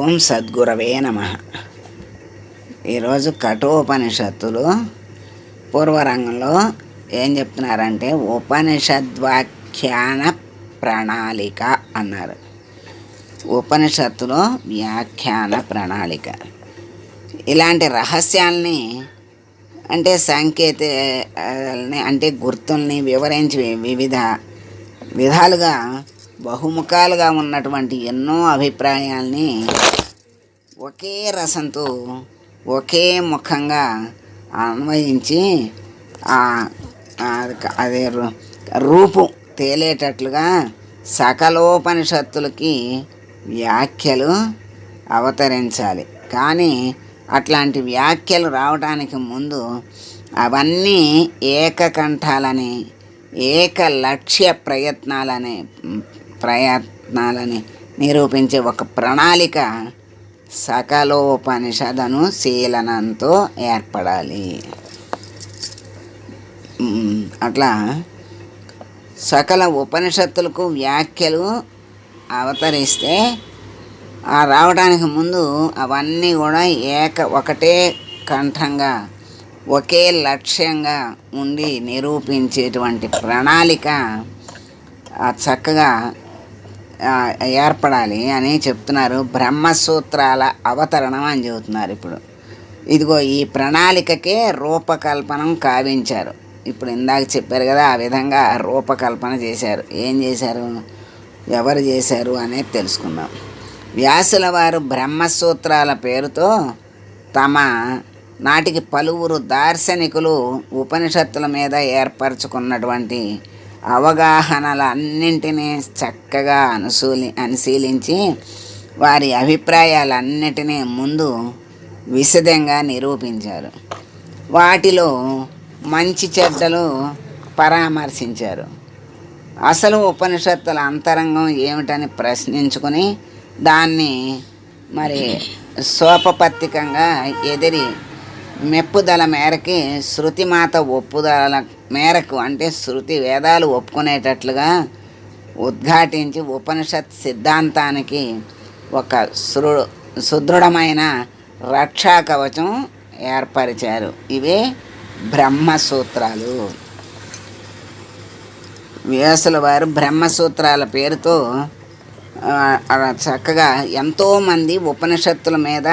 ఓం సద్గురవే నమ. ఈరోజు కఠోపనిషత్తులు పూర్వరంగంలో ఏం చెప్తున్నారంటే ఉపనిషద్వాఖ్యాన ప్రణాళిక అన్నారు. ఉపనిషత్తులో వ్యాఖ్యాన ప్రణాళిక. ఇలాంటి రహస్యాల్ని అంటే సంకేతాలని అంటే గుర్తుల్ని వివరించి వివిధ విధాలుగా బహుముఖాలుగా ఉన్నటువంటి ఎన్నో అభిప్రాయాల్ని ఒకే రసంతో ఒకే ముఖంగా అన్వయించి అదే రూపు తేలేటట్లుగా సకలోపనిషత్తులకి వ్యాఖ్యలు అవతరించాలి. కానీ అట్లాంటి వ్యాఖ్యలు రావడానికి ముందు అవన్నీ ఏకకంఠాలని ఏక లక్ష్య ప్రయత్నాలని ప్రయత్నాలని నిరూపించే ఒక ప్రణాళిక సకలోపనిషదను శీలనంతో ఏర్పడాలి. అట్లా సకల ఉపనిషత్తులకు వ్యాఖ్యలు అవతరిస్తే ఆ రావడానికి ముందు అవన్నీ కూడా ఏక ఒకటే కంఠంగా ఒకే లక్ష్యంగా ఉండి నిరూపించేటువంటి ప్రణాళిక ఆ, చక్కగా ఏర్పడాలి అని చెప్తున్నారు. బ్రహ్మసూత్రాల అవతరణం అని చెబుతున్నారు ఇప్పుడు. ఇదిగో ఈ ప్రణాళికకే రూపకల్పనం కావించారు. ఇప్పుడు ఇందాక చెప్పారు కదా ఆ విధంగా రూపకల్పన చేశారు. ఏం చేశారు? ఎవరు చేశారు అనేది తెలుసుకుందాం. వ్యాసుల వారు బ్రహ్మసూత్రాల పేరుతో తమ నాటికి పలువురు దార్శనికులు ఉపనిషత్తుల మీద ఏర్పరచుకున్నటువంటి అవగాహనలన్నింటినీ చక్కగా అనుసూలి అనుశీలించి వారి అభిప్రాయాలన్నిటినీ ముందు విశదంగా నిరూపించారు. వాటిలో మంచి చెడ్డలు పరామర్శించారు. అసలు ఉపనిషత్తుల అంతరంగం ఏమిటని ప్రశ్నించుకుని దాన్ని మరి సోపపత్తికంగా ఎదిరి మెప్పుదల మేరకి శృతిమాత ఒప్పుదల మేరకు అంటే శృతి వేదాలు ఒప్పుకునేటట్లుగా ఉద్ఘాటించి ఉపనిషత్ సిద్ధాంతానికి ఒక సృ సుదృఢమైన రక్షా కవచం ఏర్పరిచారు. ఇవే బ్రహ్మసూత్రాలు. వ్యాసుల వారు బ్రహ్మసూత్రాల పేరుతో చక్కగా ఎంతోమంది ఉపనిషత్తుల మీద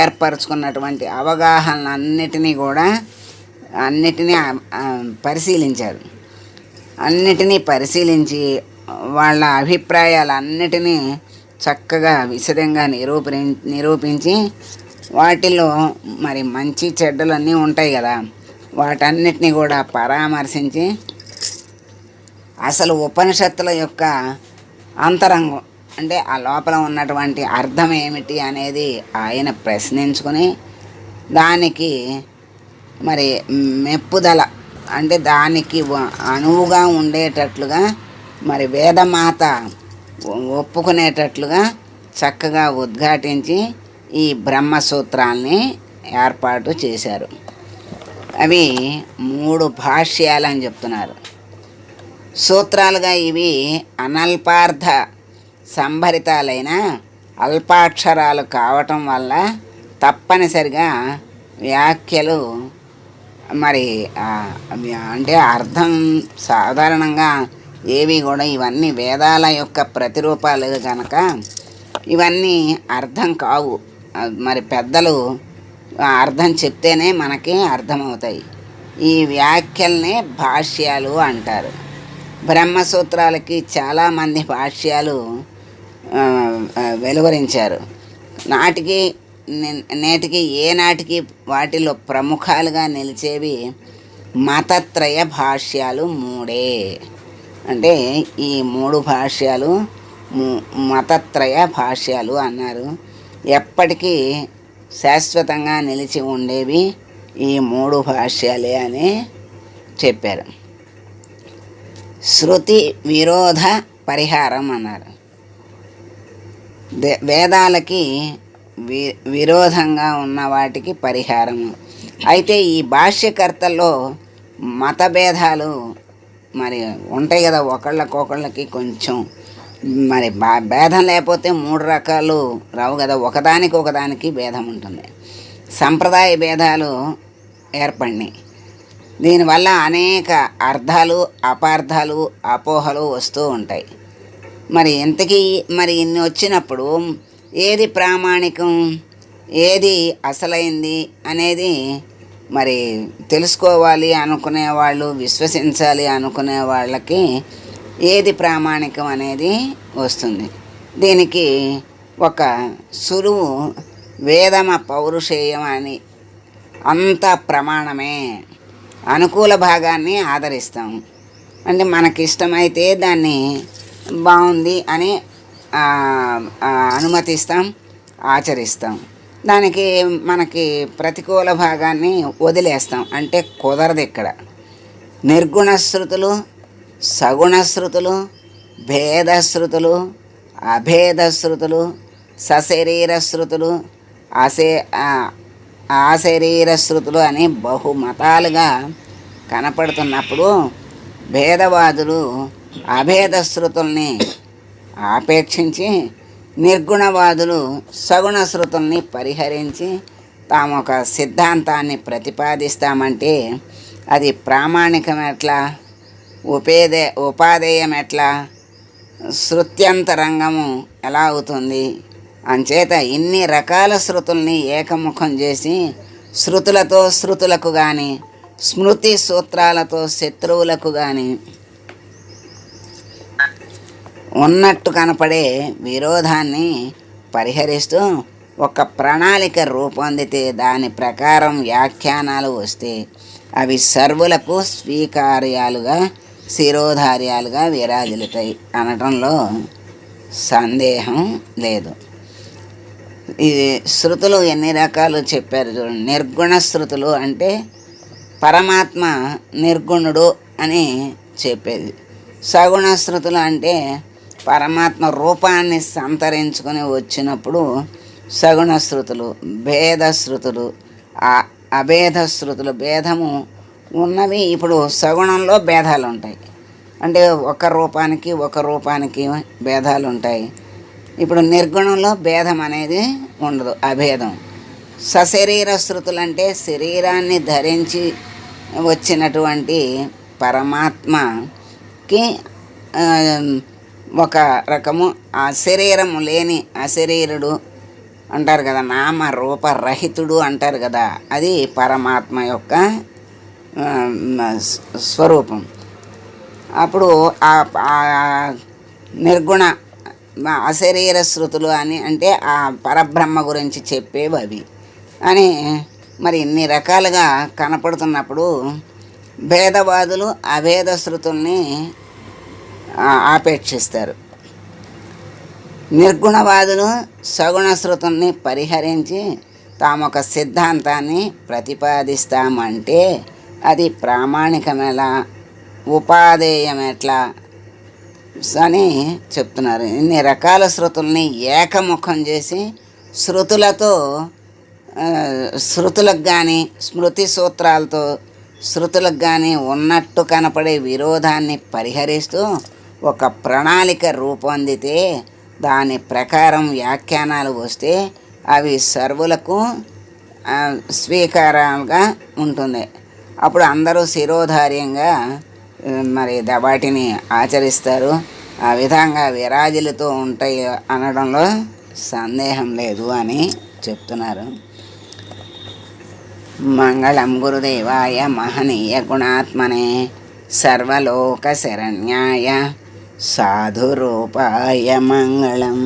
ఏర్పరచుకున్నటువంటి అవగాహనలన్నిటినీ కూడా అన్నిటినీ పరిశీలించారు. అన్నిటినీ పరిశీలించి వాళ్ళ అభిప్రాయాలన్నిటినీ చక్కగా విశదంగా నిరూపి నిరూపించి వాటిలో మరి మంచి చెడ్డలన్నీ ఉంటాయి కదా వాటన్నిటిని కూడా పరామర్శించి అసలు ఉపనిషత్తుల యొక్క అంతరంగం అంటే ఆ లోపల ఉన్నటువంటి అర్థం ఏమిటి అనేది ఆయన ప్రశ్నించుకొని దానికి మరి మెప్పుదల అంటే దానికి అనువుగా ఉండేటట్లుగా మరి వేదమాత ఒప్పుకునేటట్లుగా చక్కగా ఉద్ఘాటించి ఈ బ్రహ్మసూత్రాల్ని ఏర్పాటు చేశారు. అవి మూడు భాష్యాలని చెప్తున్నారు. సూత్రాలుగా ఇవి అనల్పార్థ సంభరితాలైన అల్పాక్షరాలు కావటం వల్ల తప్పనిసరిగా వ్యాఖ్యలు మరి అంటే అర్థం సాధారణంగా ఏవి కూడా ఇవన్నీ వేదాల యొక్క ప్రతిరూపాలు కనుక ఇవన్నీ అర్థం కావు. మరి పెద్దలు అర్థం చెప్తేనే మనకి అర్థమవుతాయి. ఈ వ్యాఖ్యల్నే భాష్యాలు అంటారు. బ్రహ్మసూత్రాలకి చాలామంది భాష్యాలు వెలువరించారు. నాటికి నేటికి ఏనాటికి వాటిలో ప్రముఖాలుగా నిలిచేవి మతత్రయ భాష్యాలు మూడే. అంటే ఈ మూడు భాష్యాలు మతత్రయ భాష్యాలు అన్నారు. ఎప్పటికీ శాశ్వతంగా నిలిచి ఉండేవి ఈ మూడు భాష్యాలే అని చెప్పారు. శృతి విరోధ పరిహారం అన్నారు. దే- వేదాలకి వి విరోధంగా ఉన్న వాటికి పరిహారము. అయితే ఈ భాష్యకర్తల్లో మతభేదాలు మరి ఉంటాయి కదా ఒకళ్ళకొకళ్ళకి కొంచెం మరి బా భేదం లేకపోతే మూడు రకాలు రావు కదా ఒకదానికి ఒకదానికి భేదం ఉంటుంది. సంప్రదాయ భేదాలు ఏర్పడినాయి. దీనివల్ల అనేక అర్థాలు అపార్థాలు అపోహలు వస్తూ ఉంటాయి. మరి ఇంతకీ మరి ఇన్ని వచ్చినప్పుడు ఏది ప్రామాణికం ఏది అసలైంది అనేది మరి తెలుసుకోవాలి అనుకునే వాళ్ళు విశ్వసించాలి అనుకునే వాళ్ళకి ఏది ప్రామాణికం అనేది వస్తుంది. దీనికి ఒక సులువు వేదమ పౌరుషేయం అని అంత ప్రమాణమే అనుకూల భాగాన్ని ఆదరిస్తాం. అంటే మనకి ఇష్టమైతే దాన్ని బాగుంది అని అనుమతిస్తాం ఆచరిస్తాం. దానికి మనకి ప్రతికూల భాగాన్ని వదిలేస్తాం. అంటే కుదరదు ఇక్కడ. నిర్గుణశ్రుతులు సగుణశ్రుతులు భేదశ్రుతులు అభేదశ్రుతులు సశరీరశ్రుతులు అశే అభేద అసే అని బహుమతాలుగా కనపడుతున్నప్పుడు భేదవాదులు అభేదశ్రుతుల్ని ఆపేక్షించి నిర్గుణవాదులు సగుణ శృతుల్ని పరిహరించి తాము ఒక సిద్ధాంతాన్ని ప్రతిపాదిస్తామంటే అది ప్రామాణికం ఎట్లా ఉపేదే ఉపాధేయం ఎట్లా శృత్యంతరంగము ఎలా అవుతుంది? అంచేత ఇన్ని రకాల శృతుల్ని ఏకముఖం చేసి శృతులతో శృతులకు కానీ స్మృతి సూత్రాలతో శత్రువులకు కానీ ఉన్నట్టు కనపడే విరోధాన్ని పరిహరిస్తూ ఒక ప్రణాళిక రూపొందితే దాని ప్రకారం వ్యాఖ్యానాలు వస్తే అవి సర్వులకు స్వీకార్యాలుగా శిరోధార్యాలుగా విరాజిల్లుతాయి అనటంలో సందేహం లేదు. ఇది శృతులు ఎన్ని రకాలు చెప్పారు చూడండి. నిర్గుణ శృతులు అంటే పరమాత్మ నిర్గుణుడు అని చెప్పేది. సగుణ శృతులు అంటే పరమాత్మ రూపాన్ని సంతరించుకొని వచ్చినప్పుడు సగుణ శృతులు భేద శృతులు అభేద శృతులు భేదము ఉన్నవి ఇప్పుడు సగుణంలో భేదాలు ఉంటాయి అంటే ఒక రూపానికి ఒక రూపానికి భేదాలు ఉంటాయి ఇప్పుడు నిర్గుణంలో భేదం అనేది ఉండదు అభేదం. సశరీర శృతులు అంటే శరీరాన్ని ధరించి వచ్చినటువంటి పరమాత్మకి ఒక రకము ఆ శరీరము లేని అశరీరుడు అంటారు కదా నామ రూప రహితుడు అంటారు కదా అది పరమాత్మ యొక్క స్వరూపం. అప్పుడు ఆ నిర్గుణ ఆ అశరీర శృతులు అని అంటే ఆ పరబ్రహ్మ గురించి చెప్పేవి అవి అని మరి ఇన్ని రకాలుగా కనపడుతున్నప్పుడు భేదవాదులు అభేద శృతుల్ని ఆపేక్షిస్తారు. నిర్గుణవాదులు సగుణ శృతుల్ని పరిహరించి తాము ఒక సిద్ధాంతాన్ని ప్రతిపాదిస్తామంటే అది ప్రామాణికమేలా ఉపాధేయం ఎట్లా అని చెప్తున్నారు. ఇన్ని రకాల శృతుల్ని ఏకముఖం చేసి శృతులతో శృతులకు కానీ స్మృతి సూత్రాలతో శృతులకు కానీ ఉన్నట్టు కనపడే విరోధాన్ని పరిహరిస్తూ ఒక ప్రణాళిక రూపొందితే దాని ప్రకారం వ్యాఖ్యానాలు వస్తే అవి సర్వులకు స్వీకారంగా ఉంటుంది. అప్పుడు అందరూ శిరోధార్యంగా మరి ద- వాటిని ఆచరిస్తారు. ఆ విధంగా విరాజులతో ఉంటాయి అనడంలో సందేహం లేదు అని చెప్తున్నారు. మంగళం గురుదేవాయ మహనీయ గుణాత్మనే సర్వలోక శరణ్యాయ. సాధురూపాయ మంగళం